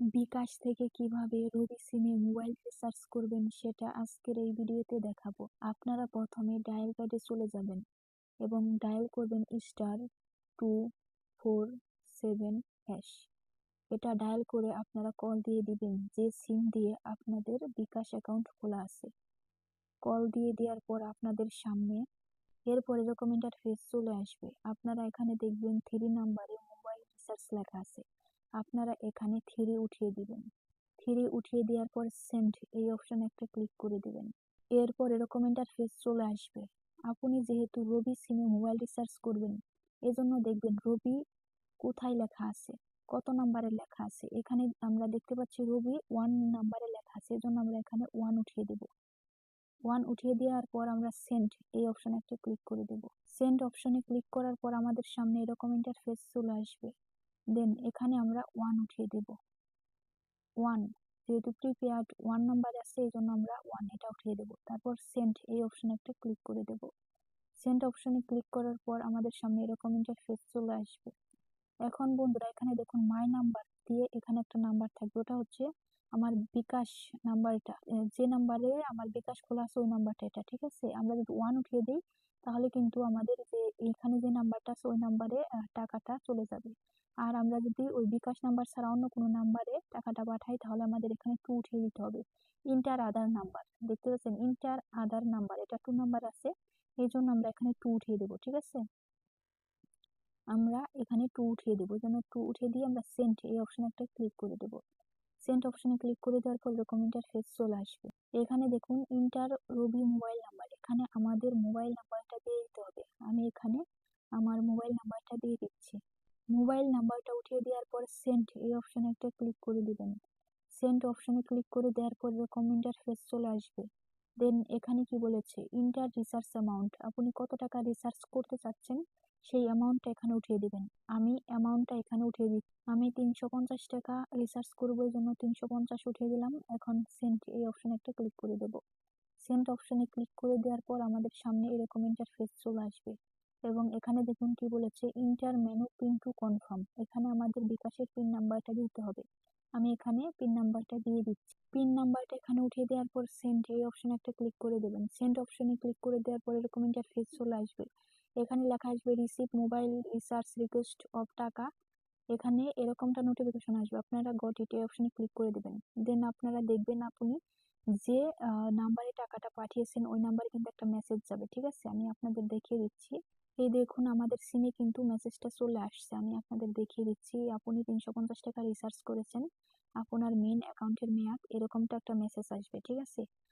বিকাশ থেকে কীভাবে রবি সিমে মোবাইল রিচার্জ করবেন সেটা আজকের এই ভিডিওতে দেখাবো। আপনারা প্রথমে ডায়াল প্যাডে চলে যাবেন এবং ডায়াল করবেন star two four seven hash. এটা ডায়াল করে আপনারা কল দিয়ে দিবেন, যে সিম দিয়ে আপনাদের বিকাশ অ্যাকাউন্ট খোলা আছে। কল দিয়ে দেওয়ার পর আপনাদের সামনে এরপর এরকম ইন্টারফেস চলে আসবে। আপনারা এখানে দেখবেন থ্রি নাম্বারে মোবাইল রিচার্জ লেখা আছে। আপনারা এখানে থ্রি উঠিয়ে দিবেন। থ্রি উঠিয়ে দেওয়ার পর সেন্ড এই অপশনে একটা ক্লিক করে দিবেন। এরপর এরকম ইন্টারফেস চলে আসবে। আপনি যেহেতু রবি সিমে মোবাইল রিচার্জ করবেন, এজন্য দেখবেন রবি কোথায় লেখা আছে, কত নাম্বারে লেখা আছে। এখানে আমরা দেখতে পাচ্ছি রবি ওয়ান নাম্বারে লেখা আছে, এজন্য আমরা এখানে ওয়ান উঠিয়ে দেব। ওয়ান উঠিয়ে দেওয়ার পর আমরা সেন্ড এই অপশনে একটা ক্লিক করে দেব। সেন্ড অপশনে ক্লিক করার পর আমাদের সামনে এরকম ইন্টারফেস চলে আসবে। দেন এখানে আমরা ওয়ান উঠিয়ে দেব। ওয়ান যেহেতু প্রিপেয়ার্ড ওয়ান নাম্বার আছে এই জন্য আমরা ওয়ান এটা উঠিয়ে দেব। তারপর সেন্ট এই অপশনে একটা ক্লিক করে দেব। সেন্ট অপশনে ক্লিক করার পর আমাদের সামনে এরকম ইন্টারফেস চলে আসবে। এখন বন্ধুরা, এখানে দেখুন মাই নাম্বার দিয়ে এখানে একটা নাম্বার থাকবে। ওটা হচ্ছে আমার বিকাশ নাম্বারটা যে নাম্বারে আমার বিকাশ খোলা আছে, ওই নাম্বারটা এটা, ঠিক আছে? আমরা যদি ওয়ান উঠিয়ে দিই, তাহলে কিন্তু আমাদের যে এখানে যে নাম্বারটা আছে, ওই নাম্বারে টাকাটা চলে যাবে। আর আমরা যদি ওই বিকাশ নাম্বার ছাড়া অন্য কোনো নাম্বারে টাকাটা পাঠাই, তাহলে আমাদের এখানে টু উঠিয়ে দিতে হবে। ইন্টার আদার নাম্বার দেখতে পাচ্ছেন? ইন্টার আদার নাম্বার এটা টু নাম্বার আছে এই জন্য আমরা এখানে টু উঠিয়ে দেবো, ঠিক আছে? আমরা এখানে টু উঠিয়ে দেবো যেন টু উঠিয়ে দিয়ে আমরা সেন্ট এই অপশনে একটা ক্লিক করে দেব। সেন্ট অপশানে ক্লিক করে দেওয়ার পর এরকম ইন্টারফেস চলে আসবে। এখানে দেখুন ইন্টার রবি মোবাইল নাম্বার এখানে আমাদের মোবাইল নাম্বারটা দিয়ে দিতে হবে। আমি এখানে আমার মোবাইল নাম্বারটা দিয়ে দিচ্ছি। মোবাইল নাম্বারটা উঠিয়ে দেওয়ার পর সেন্ট এই অপশনে একটা ক্লিক করে দিবেন। সেন্ট অপশানে ক্লিক করে দেওয়ার পর এরকম ইন্টারফেস চলে আসবে। দেন এখানে কি বলেছে? ইন্টার রিসার্চ অ্যামাউন্ট আপনি কত টাকা রিসার্চ করতে চাচ্ছেন? সেই অ্যামাউন্টটা এখানে উঠিয়ে দিবেন। আমি অ্যামাউন্টটা এখানে উঠিয়ে দিই আমি তিনশো পঞ্চাশ টাকা রিসার্চ করব এই জন্য তিনশো পঞ্চাশ উঠিয়ে দিলাম। এখন সেন্ট এই অপশনে একটা ক্লিক করে দেব। সেন্ট অপশানে ক্লিক করে দেওয়ার পর আমাদের সামনে এরকম ইন্টারফেস চলে আসবে। এবং এখানে দেখুন কি বলেছে enter menu PIN to confirm এখানে আমাদের বিকাশের পিন নাম্বারটা দিতে হবে। আমি এখানে পিন নাম্বারটা দিয়ে দিচ্ছি। পিন নাম্বারটা এখানে উঠিয়ে দেওয়ার পর সেন্ড এই অপশনে একটা ক্লিক করে দেবেন। সেন্ড অপশনে ক্লিক করে দেওয়ার পর এরকম ইন্টারফেস চলে আসবে। এখানে লেখা আসবে receive mobile research request of টাকা। এখানে এরকমটা নোটিফিকেশন আসবে। আপনারা গট ইট এই অপশনে ক্লিক করে দেবেন। দেন আপনারা দেখবেন আপনি যে নাম্বারে টাকাটা পাঠিয়েছেন, ওই নাম্বারে কিন্তু একটা মেসেজ যাবে। ঠিক আছে? আমি আপনাদের দেখিয়ে দিচ্ছি। এই দেখুন, আমাদের সিমে কিন্তু মেসেজটা চলে আসছে। আমি আপনাদের দেখিয়ে দিচ্ছি, আপনি তিনশো পঞ্চাশ টাকা রিচার্জ করেছেন। আপনার মেন অ্যাকাউন্টের মেয়াদ, এরকমটা একটা মেসেজ আসবে, ঠিক আছে?